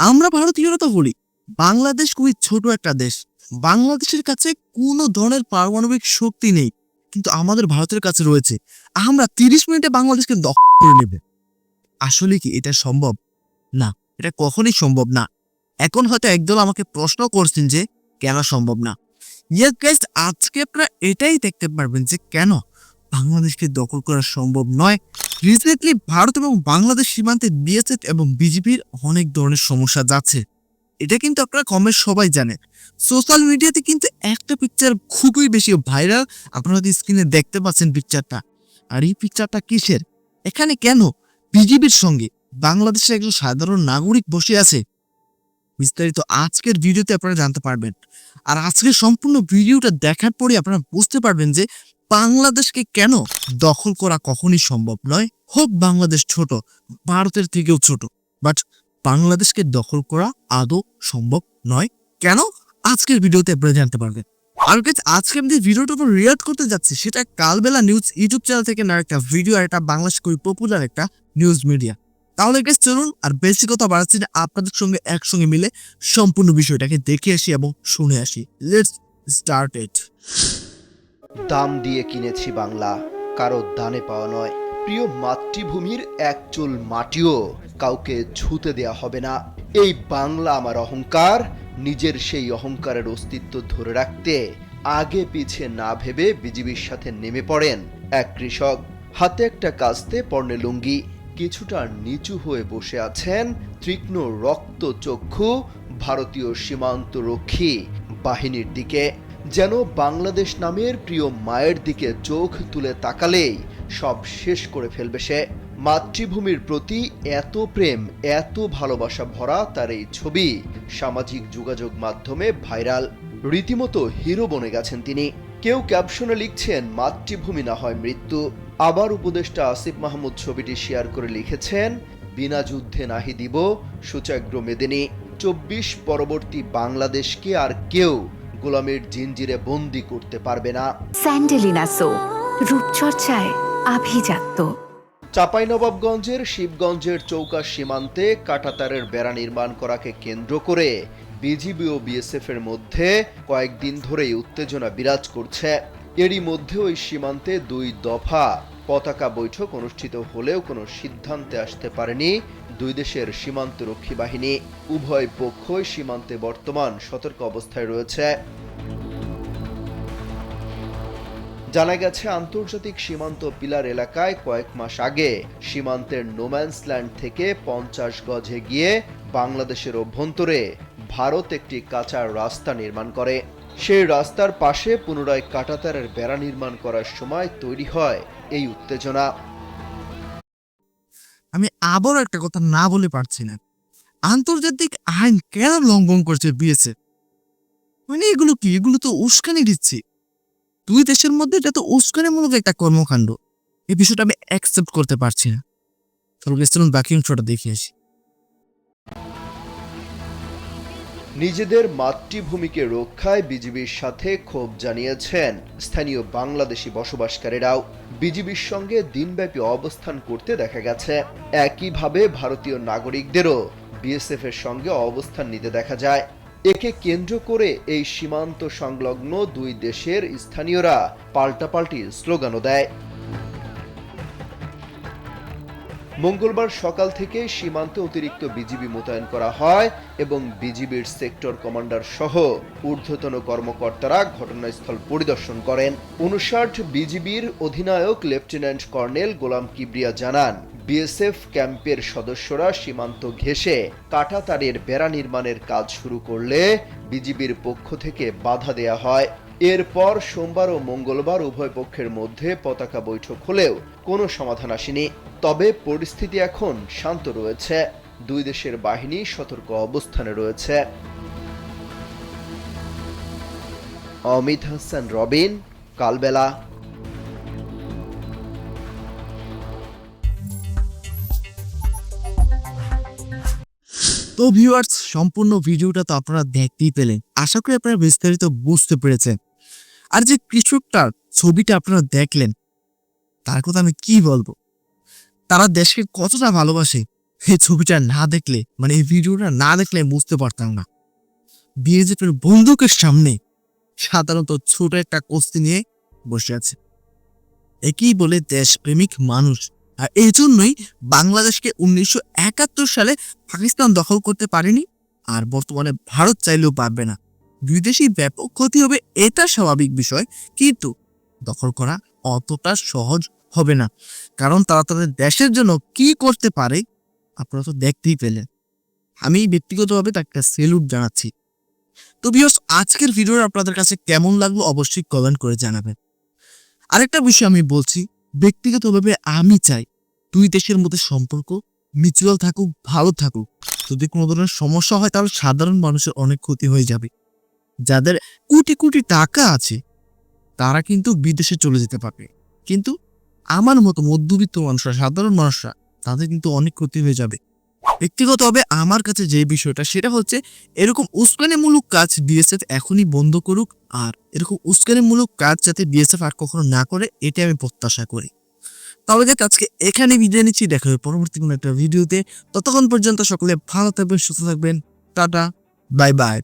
আমরা ভারতীয়রা তো বলি, বাংলাদেশ খুবই ছোট একটা দেশ। বাংলাদেশের কাছে কোনো ধরনের পারমাণবিক শক্তি নেই, কিন্তু আমাদের ভারতের কাছে রয়েছে। আমরা তিরিশ মিনিটে বাংলাদেশকে দখল করে নেবে। আসলে কি এটা সম্ভব? না, এটা কখনই সম্ভব না। এখন হয়তো একদল আমাকে প্রশ্ন করছেন যে, কেন সম্ভব না? আজকে আপনারা এটাই দেখতে পারবেন যে কেন বাংলাদেশকে দখল করা সম্ভব নয়। রিসেন্টলি ভারত এবং বাংলাদেশ সীমান্তে বিএসএফ এবং বিজেপির অনেক ধরনের সমস্যা যাচ্ছে। এটা কিন্তু আপনারা কমে সবাই জানেন। সোশ্যাল মিডিয়াতে কিন্তু একটা পিকচার খুবই বেশি ভাইরাল আপনারা স্ক্রিনে দেখতে পাচ্ছেন পিকচারটা আর এই পিকচারটা কিসের? এখানে কেন? বিজেপির সঙ্গে বাংলাদেশের একজন সাধারণ নাগরিক বসে আছে। বিস্তারিত আজকের ভিডিওতে আপনারা জানতে পারবেন। আর আজকের সম্পূর্ণ ভিডিওটা দেখার পরে আপনারা বুঝতে পারবেন যে বাংলাদেশকে কেন দখল করা কখনই সম্ভব নয়? হোক বাংলাদেশ ছোট ভারতের থেকেও ছোট বাট বাংলাদেশকে দখল করা আদৌ সম্ভব নয়? কেন? আজকের ভিডিওতে আপনারা জানতে পারবেন। আর guys, আজকে আমি যে ভিডিওটার উপর রিয়াক্ট করতে যাচ্ছি সেটা কালবেলা নিউজ ইউটিউব চ্যানেল থেকে না একটা ভিডিও আর এটা বাংলাদেশ খুবই পপুলার একটা নিউজ মিডিয়া তাহলে গেস চলুন আর বেশি কথা বাড়াচ্ছি না আপনাদের সঙ্গে একসঙ্গে মিলে সম্পূর্ণ বিষয়টাকে দেখে আসি এবং শুনে আসি। লেটস স্টার্ট ইট দাম দিয়ে কিনেছি বাংলা। কারও দানে পাওয়া নয়। প্রিয় মাতৃভূমির এক চুল মাটিও কাউকে ছুতে দেয়া হবে না। এই বাংলা আমার অহংকার, নিজের সেই অহংকারের অস্তিত্ব ধরে রাখতে আগে পিছে না ভেবে বিজিবির সাথে নেমে পড়েন এক কৃষক। হাতে একটা কাস্তে পর্ণে লুঙ্গি, কিছুটা নিচু হয়ে বসে আছেন তীক্ষ্ণ রক্ত চক্ষু ভারতীয় সীমান্ত রক্ষী বাহিনীর দিকে। যেন বাংলাদেশ নামের প্রিয় মায়ের দিকে চোখ তুলে তাকালেই সব শেষ করে ফেলবে সে। মাতৃভূমির প্রতি এত প্রেম, এত ভালোবাসা ভরা তার এই ছবি সামাজিক যোগাযোগ মাধ্যমে ভাইরাল। রীতিমতো হিরো বনে গেছেন তিনি। কেউ ক্যাপশনে লিখছেন, মাতৃভূমি না হয় মৃত্যু। আবার উপদেষ্টা আসিফ মাহমুদ ছবিটি শেয়ার করে লিখেছেন, বিনা যুদ্ধে নাহি দিব সুচাগ্র মেদিনী। চব্বিশ পরবর্তী বাংলাদেশকে আর কেউ গোলামের জিঞ্জিরে বন্দি করতে পারবে না। স্যান্ডেলিনা সো রূপচর্চায় আভিজাত্য। চাঁপাইনবাবগঞ্জের শিবগঞ্জের চৌকা সীমান্তে কাটাতারের বেড়া নির্মাণ করাকে কেন্দ্র করে বিজিবি ও বিএসএফ এর মধ্যে কয়েকদিন ধরেই উত্তেজনা বিরাজ করছে। এরই মধ্যে ওই সীমান্তে দুই দফা পতাকা বৈঠক অনুষ্ঠিত হলেও কোনো সিদ্ধান্তে আসতে পারেনি দুই দেশের সীমান্তরক্ষী বাহিনী। উভয় পক্ষই সীমান্তে বর্তমান সতর্ক অবস্থায় রয়েছে। জানা গেছে, আন্তর্জাতিক সীমান্ত পিলার এলাকায় কয়েক মাস আগে সীমান্তের নোম্যান্স ল্যান্ড থেকে পঞ্চাশ গজে গিয়ে বাংলাদেশের অভ্যন্তরে ভারত একটি কাঁচা রাস্তা নির্মাণ করে। সেই রাস্তার পাশে পুনরায় কাটাতারের বেড়া নির্মাণ করার সময় তৈরি হয় এই উত্তেজনা। আমি আবারও একটা কথা না বলে পারছি না। আন্তর্জাতিক আইন কেন লঙ্ঘন করছে বিএসএফ? মানে এগুলো কি? এগুলো তো উস্কানি দিচ্ছি। দুই দেশের মধ্যে এটা তো উস্কানিমূলক একটা কর্মকাণ্ড। এই বিষয়টা আমি অ্যাকসেপ্ট করতে পারছি না। তাহলে বাকি অংশটা দেখে আসি। নিজেদের মাতৃভূমিকে রক্ষায় বিজিবির সাথে ক্ষোভ জানিয়েছেন স্থানীয় বাংলাদেশি বসবাসকারীরাও। বিজিবির সঙ্গে দিনব্যাপী অবস্থান করতে দেখা গেছে। একইভাবে ভারতীয় নাগরিকদেরও বিএসএফ এর সঙ্গে অবস্থান নিতে দেখা যায়। একে কেন্দ্র করে এই সীমান্ত সংলগ্ন দুই দেশের স্থানীয়রা পাল্টাপাল্টি স্লোগানও দেয়। মঙ্গলবার সকাল থেকে সীমান্তে অতিরিক্ত বিজিবি মোতায়েন করা হয় এবং বিজিবির সেক্টর কমান্ডার সহ ঊর্ধ্বতন কর্মকর্তারা ঘটনাস্থল পরিদর্শন করেন। উনষাট বিজিবির অধিনায়ক লেফটেন্যান্ট কর্নেল গোলাম কিবরিয়া জানান, বিএসএফ ক্যাম্পের সদস্যরা সীমান্ত ঘেঁষে কাঁটাতারের বেড়া নির্মাণের কাজ শুরু করলে বিজিবির পক্ষ থেকে বাধা দেয়া হয়। এরপর সোমবার ও মঙ্গলবার উভয় পক্ষের মধ্যে পতাকা বৈঠক হলেও কোনো সমাধান আসেনি। তবে পরিস্থিতি এখন শান্ত রয়েছে। দুই দেশের বাহিনী সতর্ক অবস্থানে রয়েছে। অমিত হাসান, রবিন, কালবেলা। তো ভিউয়ার্স সম্পূর্ণ ভিডিওটা তো আপনারা দেখতেই পেলেন। আশা করি আপনারা বিস্তারিত বুঝতে পেরেছেন। আর যে কৃষকটার ছবিটা আপনারা দেখলেন, তার কথা আমি কি বলব? তারা দেশকে কতটা ভালোবাসে, এই ছবিটা না দেখলে মানে এই ভিডিওটা না দেখলে বুঝতে পারতাম না। বিএজেপির বন্দুকের সামনে সাধারণত ছোট একটা কস্তি নিয়ে বসে আছে। একই বলে দেশপ্রেমিক মানুষ। আর এই জন্যই বাংলাদেশকে উনিশশো একাত্তর সালে পাকিস্তান দখল করতে পারেনি, আর বর্তমানে ভারত চাইলেও পারবে না। দেশেই ব্যাপক ক্ষতি হবে, এটা স্বাভাবিক বিষয়। কিন্তু দখল করা অতটা সহজ হবে না। কারণ তারা তাদের দেশের জন্য কি করতে পারে, আপনারা তো দেখতেই পেলেন। আমি ব্যক্তিগতভাবে তাকে সেলুট জানাচ্ছি। তো বিয়স আজকের ভিডিও আপনাদের কাছে কেমন লাগল অবশ্যই কমেন্ট করে জানাবেন। আরেকটা বিষয় আমি বলছি, ব্যক্তিগতভাবে আমি চাই দুই দেশের মধ্যে সম্পর্ক মিউচুয়াল থাকুক, ভালো থাকুক। যদি কোনো ধরনের সমস্যা হয়, তাহলে সাধারণ মানুষের অনেক ক্ষতি হয়ে যাবে। যাদের কোটি কোটি টাকা আছে, তারা কিন্তু বিদেশে চলে যেতে পারবে। কিন্তু আমার মতো মধ্যবিত্ত মানুষরা, সাধারণ মানুষরা, তাদের কিন্তু অনেক ক্ষতি হয়ে যাবে। ব্যক্তিগতভাবে আমার কাছে যে বিষয়টা, সেটা হচ্ছে এরকম উস্কানিমূলক কাজ বিএসএফ এখনই বন্ধ করুক, আর এরকম উস্কানিমূলক কাজ যাতে বিএসএফ আর কখনো না করে এটা আমি প্রত্যাশা করি। তবে দেখ আজকে এখানে বিদায় নিচ্ছি। দেখা হবে পরবর্তী কোনো একটা ভিডিওতে। ততক্ষণ পর্যন্ত সকলে ভালো থাকবেন, সুস্থ থাকবেন। Tata, bye bye.